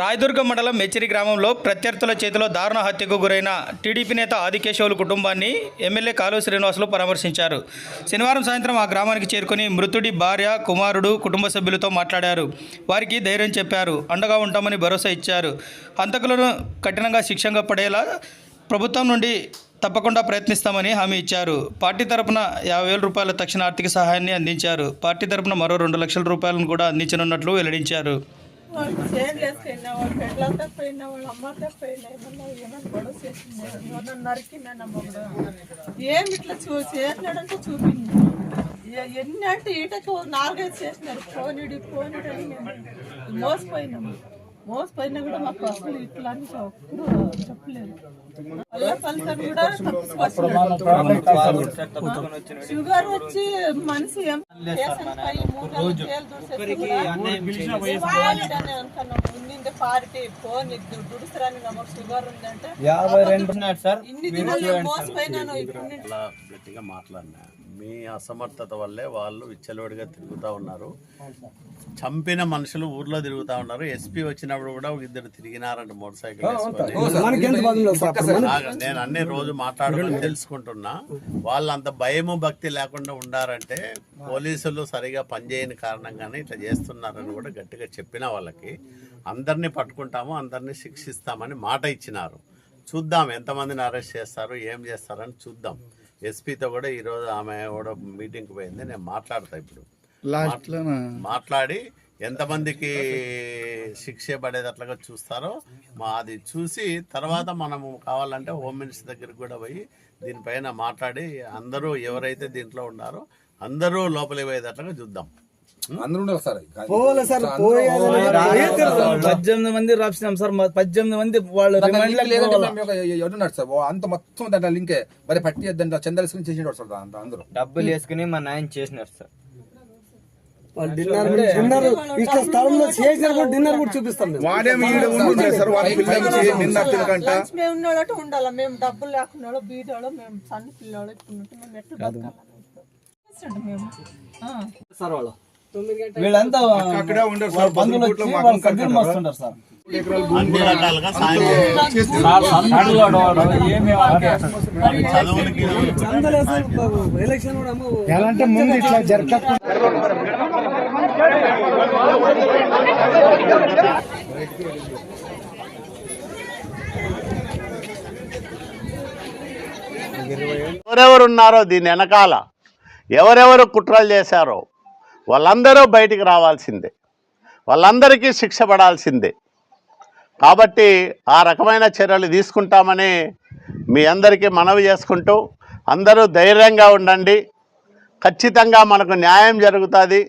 రాయదుర్గం మండలం మెచ్చిరి గ్రామంలో ప్రత్యర్థుల చేతిలో దారుణ హత్యకు గురైన టీడీపీ నేత ఆదికేశవులు కుటుంబాన్ని ఎమ్మెల్యే కాలువ శ్రీనివాసులు పరామర్శించారు. శనివారం సాయంత్రం ఆ గ్రామానికి చేరుకుని మృతుడి భార్య కుమారుడు కుటుంబ సభ్యులతో మాట్లాడారు. వారికి ధైర్యం చెప్పారు. అండగా ఉంటామని భరోసా ఇచ్చారు. హంతకులను కఠినంగా శిక్షంగా పడేలా ప్రభుత్వం నుండి తప్పకుండా ప్రయత్నిస్తామని హామీ ఇచ్చారు. పార్టీ తరపున యాభై వేల రూపాయల తక్షణ ఆర్థిక సహాయాన్ని అందించారు. పార్టీ తరపున మరో రెండు లక్షల రూపాయలను కూడా అందించనున్నట్లు వెల్లడించారు. వాళ్ళు చేంజ్ చేసుకున్నా వాళ్ళు పోయినా వాళ్ళ అమ్మ పోయినా ఏమన్నా ఏమన్నా గొడవ చేసింది ఎవరన్నా నరికిందన్న మొగుడు? ఏమి ఇట్లా చూ చేసినాడంటే చూపింది ఎన్ని అంటే ఈటకు నాలుగైదు చేసినారు పోనీడు పోనీడు అని మేము మోసపోయినాము మోసపోయినా కూడా మాకు అసలు ఇట్లా అని ఎప్పుడు చెప్పలేదు ఫలితం కూడా. షుగర్ వచ్చి మనిషి. ముందుండే పార్టీ ఫోన్ దుడుసురాని మాకు షుగర్ ఉందంటే ఇన్ని దినాలు మోసపోయినాను ఇప్పుడు గట్టిగా మాట్లాడినా. మీ అసమర్థత వల్లే వాళ్ళు విచ్చలవిడిగా తిరుగుతూ ఉన్నారు. చంపిన మనుషులు ఊర్లో తిరుగుతా ఉన్నారు. ఎస్పీ వచ్చినప్పుడు కూడా ఇద్దరు తిరిగినారంట మోటార్ సైకిల్ నేను అన్ని రోజు మాట్లాడుకుని తెలుసుకుంటున్నా. వాళ్ళు అంత భయము భక్తి లేకుండా ఉండారంటే పోలీసులు సరిగా పనిచేయని కారణంగానే ఇట్లా చేస్తున్నారని కూడా గట్టిగా చెప్పిన వాళ్ళకి అందరినీ పట్టుకుంటాము అందరినీ శిక్షిస్తామని మాట ఇచ్చినారు. చూద్దాం ఎంతమందిని అరెస్ట్ చేస్తారు ఏం చేస్తారని చూద్దాం. ఎస్పీతో కూడా ఈరోజు ఆమె కూడా మీటింగ్కి పోయింది. నేను మాట్లాడతా ఇప్పుడు. మాట్లా- మాట్లాడి ఎంతమందికి శిక్ష పడేటట్లుగా చూస్తారో మా అది చూసి తర్వాత మనము కావాలంటే హోమ్ మినిస్టర్ దగ్గరికి కూడా పోయి దీనిపైన మాట్లాడి అందరూ ఎవరైతే దీంట్లో ఉన్నారో అందరూ లోపలికి పోయేటట్లుగా చూద్దాం. అందరూ ఉండాలి సార్. పోలే సార్ పద్దెనిమిది మంది రాసినాం సార్. పద్దెనిమిది మంది వాళ్ళు అంత మొత్తం దాంట్లో లింకే. మరి పట్టి దాంట్లో చందలసుకుని చేసేవాడు సార్ అందరూ. డబ్బులు వేసుకుని మా నాయన చేసినారు సార్. డిన్నర్ డిన్నర్ ఇక్కడ స్థలంలో చేసిన కూడా డిన్నర్ కూడా చూపిస్తాం మేము. ఉండాలి? డబ్బులు సన్న ఇప్పుడు ఎట్లా. సార్ వాళ్ళు. వీళ్ళంతా వాళ్ళ బంధువులు వచ్చి వాళ్ళ సభ్యులు మస్తుంటారు సార్ అన్ని రకాలుగా సాయం చేయాలి. చదువులకి ఎలక్షన్ కూడా ఎవరెవరు ఉన్నారో దీని వెనకాల ఎవరెవరు కుట్రలు చేశారో వాళ్ళందరూ బయటికి రావాల్సిందే. వాళ్ళందరికీ శిక్ష పడాల్సిందే. కాబట్టి ఆ రకమైన చర్యలు తీసుకుంటామని మీ అందరికీ మనవి చేసుకుంటూ అందరూ ధైర్యంగా ఉండండి. ఖచ్చితంగా మనకు న్యాయం జరుగుతుంది.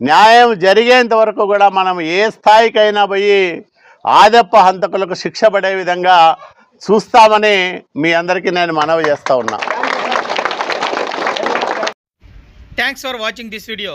న్యాయం జరిగేంత వరకు కూడా మనం ఏ స్థాయికైనా పోయి ఆదప్ప హంతకులకు శిక్ష పడే విధంగా చూస్తామని మీ అందరికీ నేను మనవి చేస్తూ ఉన్నా. Thanks for watching this video